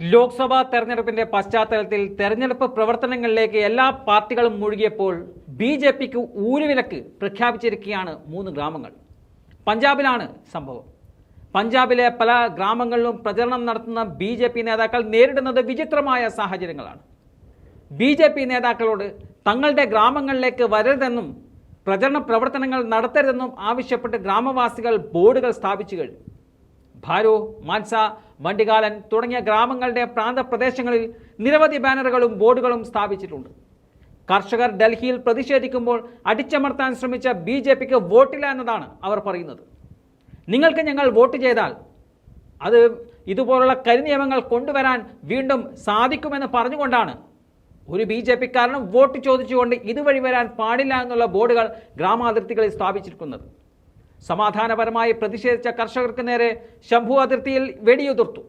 ലോക്സഭാ തെരഞ്ഞെടുപ്പിന്റെ പശ്ചാത്തലത്തിൽ തെരഞ്ഞെടുപ്പ് പ്രവർത്തനങ്ങളിലേക്ക് എല്ലാ പാർട്ടികളും മുഴുകിയപ്പോൾ ബി ജെ പിക്ക് ഊരുവിലക്ക് പ്രഖ്യാപിച്ചിരിക്കുകയാണ് മൂന്ന് ഗ്രാമങ്ങൾ. പഞ്ചാബിലാണ് സംഭവം. പഞ്ചാബിലെ പല ഗ്രാമങ്ങളിലും പ്രചരണം നടത്തുന്ന ബി ജെ പി നേതാക്കൾ നേരിടുന്നത് വിചിത്രമായ സാഹചര്യങ്ങളാണ്. ബി ജെ പി നേതാക്കളോട് തങ്ങളുടെ ഗ്രാമങ്ങളിലേക്ക് വരരുതെന്നും പ്രചരണ പ്രവർത്തനങ്ങൾ നടത്തരുതെന്നും ആവശ്യപ്പെട്ട് ഗ്രാമവാസികൾ ബോർഡുകൾ സ്ഥാപിച്ചു കഴിഞ്ഞു ഭാരോ മാൻസ വണ്ടികാലൻ തുടങ്ങിയ ഗ്രാമങ്ങളുടെ പ്രാന്തപ്രദേശങ്ങളിൽ നിരവധി ബാനറുകളും ബോർഡുകളും സ്ഥാപിച്ചിട്ടുണ്ട്. കർഷകർ ഡൽഹിയിൽ പ്രതിഷേധിക്കുമ്പോൾ അടിച്ചമർത്താൻ ശ്രമിച്ച ബി ജെ പിക്ക് വോട്ടില്ല എന്നതാണ് അവർ പറയുന്നത്. നിങ്ങൾക്ക് ഞങ്ങൾ വോട്ട് ചെയ്താൽ അത് ഇതുപോലുള്ള കരിനിയമങ്ങൾ കൊണ്ടുവരാൻ വീണ്ടും സാധിക്കുമെന്ന് പറഞ്ഞുകൊണ്ടാണ് ഒരു ബി ജെ പിക്കാരനും വോട്ട് ചോദിച്ചുകൊണ്ട് ഇതുവഴി വരാൻ പാടില്ല എന്നുള്ള ബോർഡുകൾ ഗ്രാമാതിർത്തികളിൽ സ്ഥാപിച്ചിരിക്കുന്നത്. സമാധാനപരമായി പ്രതിഷേധിച്ച കർഷകർക്ക് നേരെ ശംഭു അതിർത്തിയിൽ വെടിയുതിർത്തു.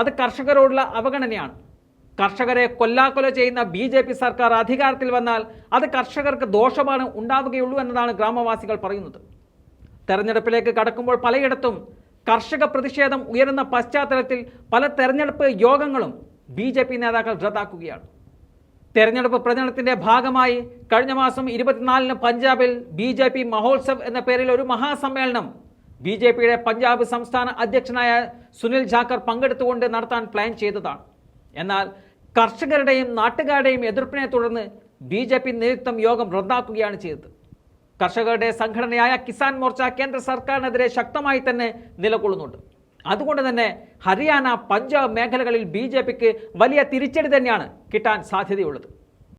അത് കർഷകരോടുള്ള അവഗണനയാണ്. കർഷകരെ കൊല്ലാക്കൊല ചെയ്യുന്ന ബി ജെ പി സർക്കാർ അധികാരത്തിൽ വന്നാൽ അത് കർഷകർക്ക് ദോഷമാണ് ഉണ്ടാവുകയുള്ളൂ എന്നതാണ് ഗ്രാമവാസികൾ പറയുന്നത്. തെരഞ്ഞെടുപ്പിലേക്ക് കടക്കുമ്പോൾ പലയിടത്തും കർഷക പ്രതിഷേധം ഉയരുന്ന പശ്ചാത്തലത്തിൽ പല തെരഞ്ഞെടുപ്പ് യോഗങ്ങളും ബി നേതാക്കൾ റദ്ദാക്കുകയാണ്. തെരഞ്ഞെടുപ്പ് പ്രചരണത്തിന്റെ ഭാഗമായി കഴിഞ്ഞ മാസം ഇരുപത്തിനാലിന് പഞ്ചാബിൽ ബി ജെ പി മഹോത്സവ് എന്ന പേരിൽ ഒരു മഹാസമ്മേളനം ബി ജെ പിയുടെ പഞ്ചാബ് സംസ്ഥാന അധ്യക്ഷനായ സുനിൽ ജാക്കർ പങ്കെടുത്തുകൊണ്ട് നടത്താൻ പ്ലാൻ ചെയ്തതാണ്. എന്നാൽ കർഷകരുടെയും നാട്ടുകാരുടെയും എതിർപ്പിനെ തുടർന്ന് ബി ജെ പി നേതൃത്വം യോഗം റദ്ദാക്കുകയാണ് ചെയ്തത്. കർഷകരുടെ സംഘടനയായ കിസാൻ മോർച്ച കേന്ദ്ര സർക്കാരിനെതിരെ ശക്തമായി തന്നെ നിലകൊള്ളുന്നുണ്ട്. അതുകൊണ്ട് തന്നെ ഹരിയാന പഞ്ചാബ് മേഖലകളിൽ ബി വലിയ തിരിച്ചടി തന്നെയാണ് കിട്ടാൻ സാധ്യതയുള്ളത്.